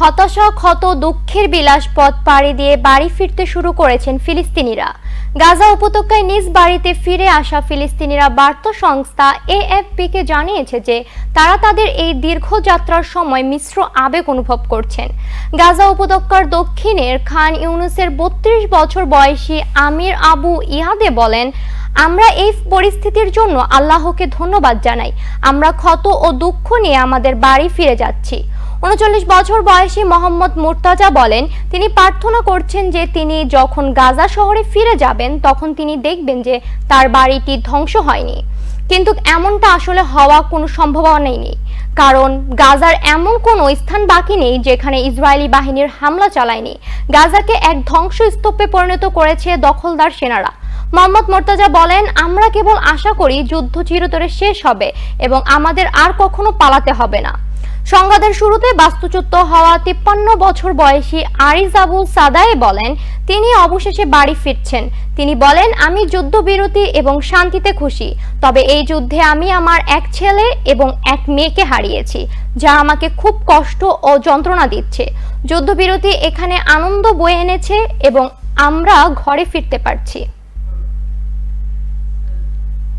হতাশা, ক্ষত, দুঃখের বিলাস পথ পাড়ি দিয়ে বাড়ি ফিরতে শুরু করেছেন ফিলিস্তিনিরা। গাজা উপত্যকায় নিজ বাড়িতে ফিরে আসা ফিলিস্তিনিরা বার্তা সংস্থা এএফপিকে জানিয়েছে যে, তারা তাদের এই দীর্ঘ যাত্রার সময় মিশ্র আবেগ অনুভব করছেন। গাজা উপত্যকার দক্ষিণের খান ইউনুসের বত্রিশ বছর বয়সী আমির আবু ইহাদে বলেন, আমরা এই পরিস্থিতির জন্য আল্লাহকে ধন্যবাদ জানাই। আমরা ক্ষত ও দুঃখ নিয়ে আমাদের বাড়ি ফিরে যাচ্ছি। উনচল্লিশ বছর বয়সী মোহাম্মদ মুর্তাজা বলেন, তিনি প্রার্থনা করছেন যে তিনি যখন গাজা শহরে ফিরে যাবেন, তখন তিনি দেখবেন যে তার বাড়িটি ধ্বংস হয়নি। কিন্তু এমনটা আসলে হওয়া কোনো সম্ভাবনাই নেই। কারণ গাজার এমন কোনো স্থান বাকি নেই যেখানে ইসরায়েলি বাহিনীর হামলা চালায়নি। গাজাকে এক ধ্বংসস্তূপে পরিণত করেছে দখলদার সেনারা। মোহাম্মদ মোর্তাজা বলেন, আমরা কেবল আশা করি যুদ্ধ চিরতরে শেষ হবে এবং আমাদের আর কখনো পালাতে হবে না। সংবাদের শুরুতে বাস্তুচ্যুত হওয়া তিপ্পান্ন বছর বয়সী আরিজ আবুল সাদায়ে বলেন, তিনি অবশেষে বাড়ি ফিরছেন। তিনি বলেন, আমি যুদ্ধবিরতি এবং শান্তিতে খুশি। তবে এই যুদ্ধে আমি আমার এক ছেলে এবং এক মেয়েকে হারিয়েছি, যা আমাকে খুব কষ্ট ও যন্ত্রণা দিচ্ছে। যুদ্ধবিরতি এখানে আনন্দ বয়ে এনেছে এবং আমরা ঘরে ফিরতে পারছি।